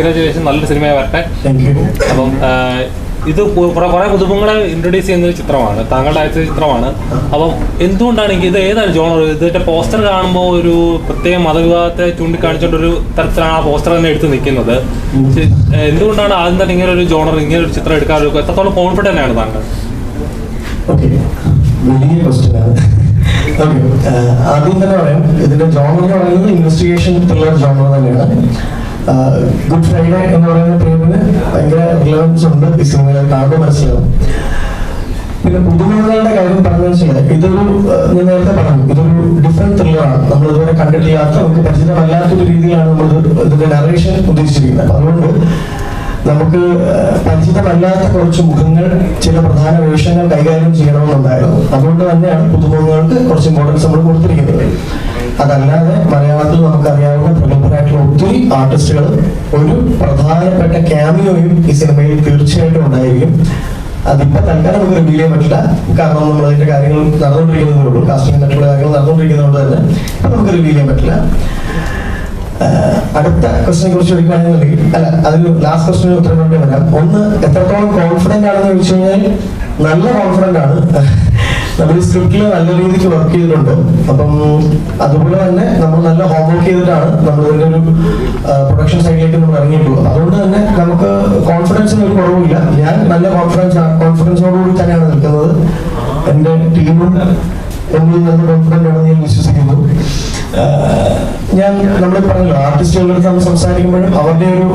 Congratulation നല്ലൊരു സിനിമയെ വരട്ടെ. അപ്പം ഇത് കുറെ പുതുമുഖങ്ങളെ ഇൻട്രൊഡ്യൂസ് ചെയ്യുന്ന ഒരു ചിത്രമാണ് താങ്കളുടെ അയച്ച ചിത്രമാണ്. അപ്പം എന്തുകൊണ്ടാണ് ഇത് ഏതാണ് ജോണർ ഇതിന്റെ പോസ്റ്റർ കാണുമ്പോൾ ഒരു പ്രത്യേക മതവിഭാഗത്തെ ചൂണ്ടിക്കാണിച്ചുകൊണ്ട് ഒരു തരത്തിലാണ് ആ പോസ്റ്റർ തന്നെ എടുത്ത് നിൽക്കുന്നത് എന്തുകൊണ്ടാണ് ആദ്യം തന്നെ ഇങ്ങനെ ഒരു ജോണർ ഇങ്ങനെ ഒരു ചിത്രം എടുക്കാൻ ഒരു എത്രത്തോളം കോൺഫിഡന്റ് ആണ് താങ്കൾ? ആദ്യം തന്നെ പറയാം ഇതിന്റെ ജോണർ എന്ന് പറയുന്നത് ഇൻവെസ്റ്റിഗേഷൻ ത്രില്ലർ ജോണർ തന്നെയാണ്. ഗുഡ് ഫ്രൈഡേ എന്ന് പറയുന്ന ടീമിന് ഭയങ്കര റിലവൻസ് ഉണ്ട് ഈ സിനിമയിൽ മനസ്സിലാവും. പിന്നെ പുതുമുഖങ്ങളുടെ കാര്യം പറഞ്ഞു വെച്ചാൽ ഇതൊരു ഞാൻ നേരത്തെ പറഞ്ഞു ഇതൊരു ഡിഫറെന്റ് ത്രില്ലറാണ് നമ്മൾ ഇതുവരെ കണ്ടിട്ടില്ലാത്ത നമുക്ക് പരിചിതമല്ലാത്തൊരു രീതിയിലാണ് നമ്മൾ ഇതിന്റെ നറേഷൻ ഉദ്ദേശിച്ചിരിക്കുന്നത്. അതുകൊണ്ട് നമുക്ക് പരിചിതമല്ലാത്ത കുറച്ച് മുഖങ്ങൾ ചില പ്രധാന വേഷങ്ങൾ കൈകാര്യം ചെയ്യണമെന്നുണ്ടായിരുന്നു. അതുകൊണ്ട് തന്നെയാണ് പുതുമുഖങ്ങൾക്ക് കുറച്ച് ഇമ്പോർട്ടൻസ് നമ്മൾ കൊടുത്തിരിക്കുന്നത്. അതല്ലാതെ മലയാളത്തിൽ നമുക്കറിയാവുന്ന പ്രഗത്ഭരായിട്ടുള്ള ഒത്തിരി ആർട്ടിസ്റ്റുകൾ ഒരു പ്രധാനപ്പെട്ട ക്യാമിയോയും ഈ സിനിമയിൽ തീർച്ചയായിട്ടും ഉണ്ടായിരിക്കും. അതിപ്പോ തൽക്കാലം നമുക്ക് റിവീൽ ചെയ്യാൻ പറ്റില്ല. കാരണം നമ്മൾ അതിന്റെ കാര്യങ്ങൾ നടന്നുകൊണ്ടിരിക്കുന്നതേ ഉള്ളൂ. കാസ്റ്റിംഗ് മറ്റുള്ള കാര്യങ്ങൾ നടന്നുകൊണ്ടിരിക്കുന്നതുകൊണ്ട് തന്നെ നമുക്ക് റിവീൽ ചെയ്യാൻ പറ്റില്ല. അടുത്ത ക്വസ്റ്റിനെ കുറിച്ച് ചോദിക്കുകയാണെന്നുണ്ടെങ്കിൽ അല്ല അതിന് ലാസ്റ്റ് ക്വസ്റ്റിന് ഉത്തരം വേണ്ടി വരാം. ഒന്ന് എത്രത്തോളം കോൺഫിഡന്റ് ആണെന്ന് ചോദിച്ചു കഴിഞ്ഞാൽ നല്ല കോൺഫിഡന്റ് ആണ്. നമ്മൾ ഈ സ്ക്രിപ്റ്റിൽ നല്ല രീതിക്ക് വർക്ക് ചെയ്തിട്ടുണ്ട്. അപ്പം അതുപോലെ തന്നെ നമ്മൾ നല്ല ഹോം വർക്ക് ചെയ്തിട്ടാണ് നമ്മൾ ഇതിന്റെ ഒരു പ്രൊഡക്ഷൻ സൈഡിലേക്ക് നമ്മൾ ഇറങ്ങിയിട്ടുള്ളത്. അതുകൊണ്ട് തന്നെ നമുക്ക് കോൺഫിഡൻസിന് ഒരു കുറവില്ല ഞാൻ നല്ല കോൺഫിഡൻസ് കോൺഫിഡൻസോടുകൂടി തന്നെയാണ് നിൽക്കുന്നത്. എന്റെ ടീമും എന്നിൽ നല്ല കോൺഫിഡന്റ് ആണെന്ന് ഞാൻ വിശ്വസിക്കുന്നു. ഞാൻ നമ്മൾ പറഞ്ഞല്ലോ ആർട്ടിസ്റ്റുകളുടെ അടുത്ത് നമ്മൾ സംസാരിക്കുമ്പോഴും അവരുടെ ഒരു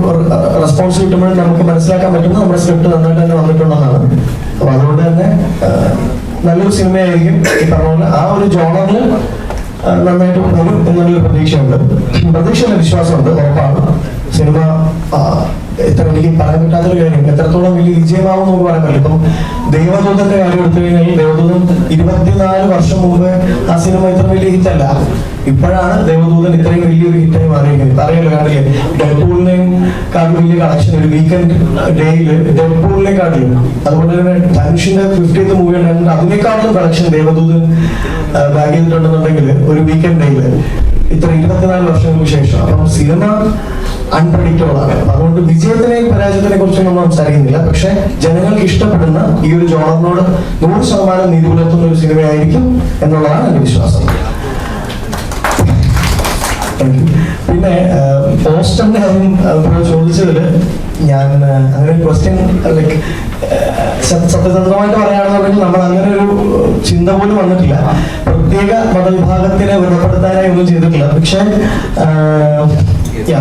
റെസ്പോൺസ് കിട്ടുമ്പോഴും നമുക്ക് മനസ്സിലാക്കാൻ പറ്റുന്നത് നമ്മുടെ സ്ക്രിപ്റ്റ് നന്നായിട്ട് തന്നെ വന്നിട്ടുണ്ടെന്നാണ്. അപ്പൊ അതുകൊണ്ട് തന്നെ നല്ലൊരു സിനിമയായിരിക്കും. ഈ പറഞ്ഞ ആ ഒരു ജോണറിൽ നന്നായിട്ട് വരും എന്നുള്ളൊരു പ്രതീക്ഷയുണ്ട്. പ്രതീക്ഷയുള്ള വിശ്വാസമുണ്ട്. ഉറപ്പാണ്. സിനിമ എത്ര എനിക്ക് പറയാൻ പറ്റാത്തൊരു കാര്യം. എത്രത്തോളം വലിയ വിജയമാവും നമുക്ക് പറയാൻ പറ്റില്ല. ഇപ്പം ദൈവദൂതന്റെ കാര്യം എടുത്തു കഴിഞ്ഞാൽ ദൈവദൂതൻ ഇരുപത്തിനാല് വർഷം മുമ്പ് ആ സിനിമ ഇത്ര വലിയ ഹിറ്റല്ല ഇപ്പോഴാണ് ദൈവദൂതൻ ഇത്രയും വലിയൊരു ഹിറ്റായി മാറിയിരിക്കുന്നത്. അറിയാലോ കണ്ടില്ലേ? ഡെഡ്പൂളിനെയും കാട്ടിലും വലിയ കളക്ഷൻ ഒരു വീക്കെൻഡ് ഡേയിൽ ഡെഡ്പൂളിനെ കാട്ടിലും അതുപോലെ തന്നെ ധനുഷിന്റെ ഫിഫ്റ്റീത്ത് മൂവി ഉണ്ടായിരുന്നു അതിനേക്കാളും കളക്ഷൻ ദേവദൂതൻ ബാഗ് ചെയ്തിട്ടുണ്ടെന്നുണ്ടെങ്കിൽ ഒരു വീക്കെൻഡ് ഡേയിൽ ഇത്ര ഇരുപത്തിനാല് വർഷങ്ങൾക്ക് ശേഷം. അപ്പം സിനിമ അൺപ്രഡിക്റ്റബിൾ ആണ് അതുകൊണ്ട് വിജയത്തിനെയും പരാജയത്തിനെ കുറിച്ച് നമ്മൾ സംസാരിക്കുന്നില്ല. പക്ഷെ ജനങ്ങൾക്ക് ഇഷ്ടപ്പെടുന്ന ഈ ഒരു ജോണറിനോട് നൂറ് ശതമാനം നീതി പുലർത്തുന്ന ഒരു സിനിമയായിരിക്കും എന്നുള്ളതാണ് എന്റെ വിശ്വാസം. പിന്നെ പോസ്റ്ററിന്റെ കാര്യം ചോദിച്ചതിൽ ഞാൻ അങ്ങനെ ക്വസ്റ്റ്യൻ ലൈക്ക് സത്യസന്ധമായിട്ട് പറയുകയാണെന്നുണ്ടെങ്കിൽ നമ്മൾ അങ്ങനെ ഒരു ചിന്ത പോലും വന്നിട്ടില്ല. പ്രത്യേക മതവിഭാഗത്തിനെ വ്രണപ്പെടുത്താനായി ഒന്നും ചെയ്തിട്ടില്ല. പക്ഷെ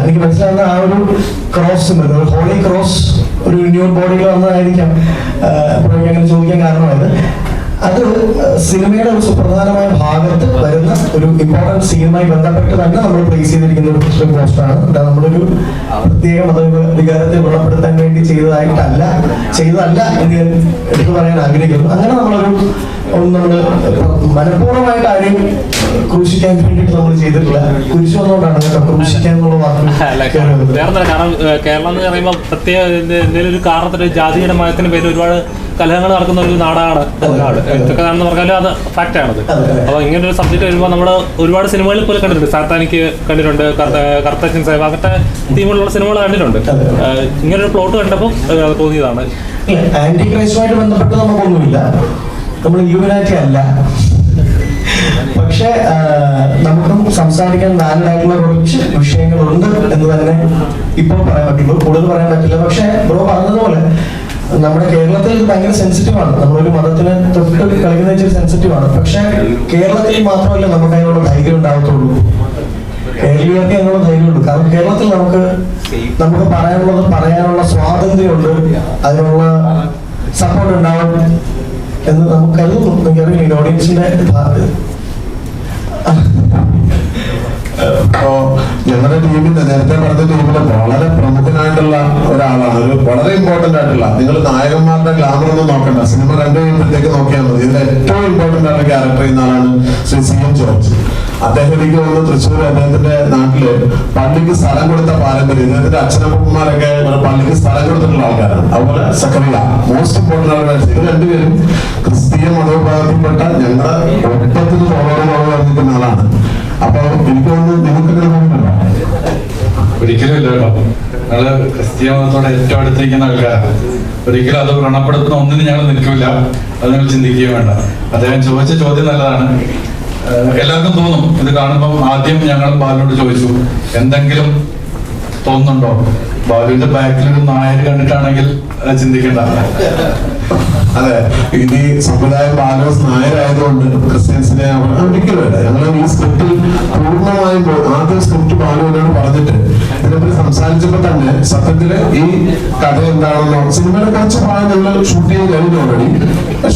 എനിക്ക് മനസ്സിലാവുന്ന ആ ഒരു ക്രോസ് ഒരു ഹോളി ക്രോസ് ഒരു ന്യൂ ബോഡിയിൽ വന്നതായിരിക്കാം. അങ്ങനെ ചോദിക്കാൻ കാരണമായത്. അത് സിനിമയുടെ ഒരു സുപ്രധാനമായ ഭാഗത്ത് വരുന്ന ഒരു ഇമ്പോർട്ടന്റ് സീനുമായി ബന്ധപ്പെട്ട് തന്നെ നമ്മൾ പ്ലേസ് ചെയ്തിരിക്കുന്ന ഒരു പോസ്റ്റാണ്. നമ്മളൊരു പ്രത്യേക മത വികാരത്തെ ഗുണപ്പെടുത്താൻ വേണ്ടി ചെയ്തതായിട്ടല്ല ചെയ്തതല്ല എന്ന് ഞാൻ എടുത്തു പറയാൻ ആഗ്രഹിക്കുന്നു. അങ്ങനെ നമ്മളൊരു നമ്മൾ മനഃപൂർവമായിട്ട് ആരെയും ക്രൂശിക്കാൻ വേണ്ടിയിട്ട് നമ്മൾ ചെയ്തിട്ടില്ല. കുരിശു വന്നുകൊണ്ടാണ് കേട്ടോ ക്രൂശിക്കാൻ എന്നുള്ള വാക്ക് കാരണം കേരളം എന്ന് പറയുമ്പോൾ പ്രത്യേക എന്ത് എന്തെങ്കിലും ഒരു കാരണത്തിന് ജാതിയുടെ മതത്തിന് പേര് ഒരുപാട് കലഹങ്ങൾ നടക്കുന്ന ഒരു നാടാണ് നാട്. ഇതൊക്കെ ആണെന്ന് പറഞ്ഞാലും അത് ഫാക്റ്റ് ആണത്. അപ്പോൾ ഇങ്ങനെ ഒരു സബ്ജക്ട് വരുമ്പോൾ നമ്മൾ ഒരുപാട് സിനിമകളിൽ പോലും കണ്ടിട്ടുണ്ട്. സാത്താനിക്ക് കണ്ടിട്ടുണ്ട് കർത്ത- കർത്തച്ചൻ സാഹിബ് അങ്ങനത്തെ തീമുള്ള സിനിമകൾ കണ്ടിട്ടുണ്ട്. ഇങ്ങനൊരു ഇങ്ങനെ ഒരു പ്ലോട്ട് കണ്ടപ്പോൾ തോന്നിയതാണ്. ആന്റി ക്രൈസ്റ്റുമായിട്ട് ബന്ധപ്പെട്ട് നമുക്കൊന്നുമില്ല നമ്മൾ ഇലുമിനാറ്റി അല്ല. പക്ഷെ നമുക്കും സംസാരിക്കാൻ വാലിഡ് ആയിട്ടുള്ള കുറച്ച് വിഷയങ്ങളുണ്ട് എന്ന് തന്നെ ഇപ്പോൾ പറയാൻ പറ്റുള്ളൂ കൂടുതൽ പറയാൻ പറ്റില്ല. പക്ഷെ ബ്രോ പറഞ്ഞതുപോലെ നമ്മുടെ കേരളത്തിൽ ഭയങ്കര സെൻസിറ്റീവ് ആണ്. നമ്മളൊരു മതത്തിന് തൊട്ട് കളിക്കുന്ന വെച്ചാൽ സെൻസിറ്റീവ് ആണ്. പക്ഷെ കേരളത്തിൽ മാത്രമല്ല നമുക്ക് അതിനുള്ള ധൈര്യം ഉണ്ടാകത്തുള്ളൂ. കേരളീയർക്ക് അതിനുള്ള ധൈര്യമുള്ളൂ കാരണം കേരളത്തിൽ നമുക്ക് നമുക്ക് പറയാനുള്ളത് പറയാനുള്ള സ്വാതന്ത്ര്യമുണ്ട്. അതിനുള്ള സപ്പോർട്ട് ഉണ്ടാവും എന്ന് നമുക്ക് കരുതുന്നു ഓഡിയൻസിന്റെ ഇപ്പോ ഞങ്ങളുടെ ടീമിന്റെ നേരത്തെ പറഞ്ഞ ടീമിന്റെ വളരെ പ്രമുഖനായിട്ടുള്ള ഒരാളാണ്. ഒരു വളരെ ഇമ്പോർട്ടന്റ് ആയിട്ടുള്ള. നിങ്ങൾ നായകന്മാരുടെ ഗ്ലാമർ ഒന്നും നോക്കണ്ട. സിനിമ കണ്ടു കഴിയുമ്പോഴത്തേക്ക് നോക്കിയാൽ മതി. ഇതിൽ ഏറ്റവും ഇമ്പോർട്ടന്റ് ആയിട്ടുള്ള ക്യാരക്ടർ ചെയ്യുന്ന ആളാണ് ശ്രീ സി എം ജോർജ്. അദ്ദേഹം എനിക്ക് തോന്നുന്നു തൃശ്ശൂർ അദ്ദേഹത്തിന്റെ നാട്ടിൽ പള്ളിക്ക് സ്ഥലം കൊടുത്ത പാരമ്പര്യം. ഇദ്ദേഹത്തിന്റെ അച്ഛനമ്മമാരൊക്കെ പള്ളിക്ക് സ്ഥലം കൊടുത്തിട്ടുള്ള ആൾക്കാരാണ്. അതുപോലെ സക്കറിയ മോസ്റ്റ് ഇമ്പോർട്ടന്റ് ആയിട്ടുള്ള ഇത് രണ്ടുപേരും ക്രിസ്തീയ മതവിഭാഗത്തിൽപ്പെട്ട ഞങ്ങളുടെ ഫോളോവർ പറഞ്ഞിരിക്കുന്ന ആളാണ്. അപ്പൊ എനിക്ക് തോന്നുന്നു നിങ്ങൾക്ക് അങ്ങനെ ഒരിക്കലും ഇല്ല കേട്ടോ. ക്രിസ്തീയ മതത്തോടെ ഏറ്റവും അടുത്തിരിക്കുന്ന ആൾക്കാരാണ്. ഒരിക്കലും അത് വ്രണപ്പെടുത്തുന്ന ഒന്നിനും ഞങ്ങൾ നിൽക്കില്ല അത് നിങ്ങൾ ചിന്തിക്കുകയും വേണ്ട. അദ്ദേഹം ചോദിച്ച ചോദ്യം നല്ലതാണ്. എല്ലാവർക്കും തോന്നും. ഇത് കാണുമ്പോൾ ആദ്യം ഞങ്ങൾ ബാലുവിനോട് ചോദിച്ചു എന്തെങ്കിലും തോന്നുന്നുണ്ടോ? ബാലുവിന്റെ ബാക്കിലൊരു നായർ കണ്ടിട്ടാണെങ്കിൽ ചിന്തിക്കണ്ട. അതെ. ഈ സമുദായം ബാലോസ് നായരായതുകൊണ്ട് ക്രിസ്ത്യൻസിനെ ഒരിക്കലുമല്ല ഞങ്ങൾ ഈ സ്ക്രിപ്റ്റിൽ പൂർണമായും ആദ്യം സ്ക്രിപ്റ്റ് ബാലുവിനോട് പറഞ്ഞിട്ട് ഇതിനെപ്പറ്റി സംസാരിച്ചപ്പോ തന്നെ സത്യത്തിൽ ഈ കഥ എന്താണെന്നോ സിനിമയുടെ കുറച്ച് ഭാഗങ്ങൾ ഷൂട്ടിങ് കഴിഞ്ഞു ഓൾറെഡി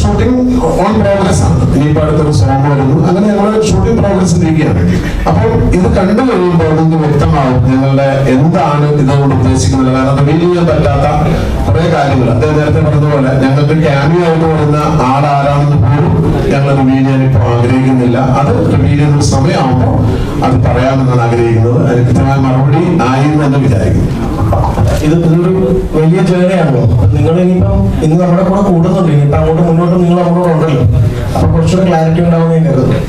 ഷൂട്ടിംഗ് ഓൺ പ്രോഗ്രസ് ആണ്. ഇനിയിപ്പോ അടുത്തൊരു സോങ് വരുന്നു. അങ്ങനെ ഞങ്ങൾ ഷൂട്ടിംഗ് പ്രോഗ്രസ് ഇരിക്കുകയാണ്. അപ്പോൾ ഇത് കണ്ടു കഴിയുമ്പോൾ നിങ്ങൾക്ക് വ്യക്തമാവും ഞങ്ങളുടെ എന്താണ് ഇതുകൊണ്ട് ഉദ്ദേശിക്കുന്നത്. കാരണം റിവീൽ ചെയ്യാൻ പറ്റാത്ത കുറെ കാര്യങ്ങൾ അദ്ദേഹം നേരത്തെ പറഞ്ഞതുപോലെ ഞങ്ങൾക്ക് ക്യാമിയോ ആയിട്ട് വരുന്ന ആളാരാണെന്ന് പോലും ഞങ്ങൾ റിവീൽ ചെയ്യാൻ ഇപ്പോൾ ആഗ്രഹിക്കുന്നില്ല. അത് റിവീൽ ചെയ്യുന്ന സമയമാകുമ്പോൾ അത് പറയാമെന്നാണ് ആഗ്രഹിക്കുന്നത്. അതിന് കൃത്യമായ മറുപടി ആയി എന്ന് വിചാരിക്കും. ഇത് ഇതൊരു വലിയ ജേർണിയാണല്ലോ നിങ്ങൾ ഇനിയിപ്പം ഇന്ന് നമ്മുടെ കൂടെ കൂടുന്നുണ്ട്. ഇനിയിപ്പം അങ്ങോട്ട് മുന്നോട്ട് നിങ്ങൾ നമ്മുടെ കൂടെ ഉണ്ടല്ലോ. അപ്പൊ കുറച്ചുകൂടെ ക്ലാരിറ്റി ഉണ്ടാവുമെന്ന് ഞാൻ കരുതുന്നു.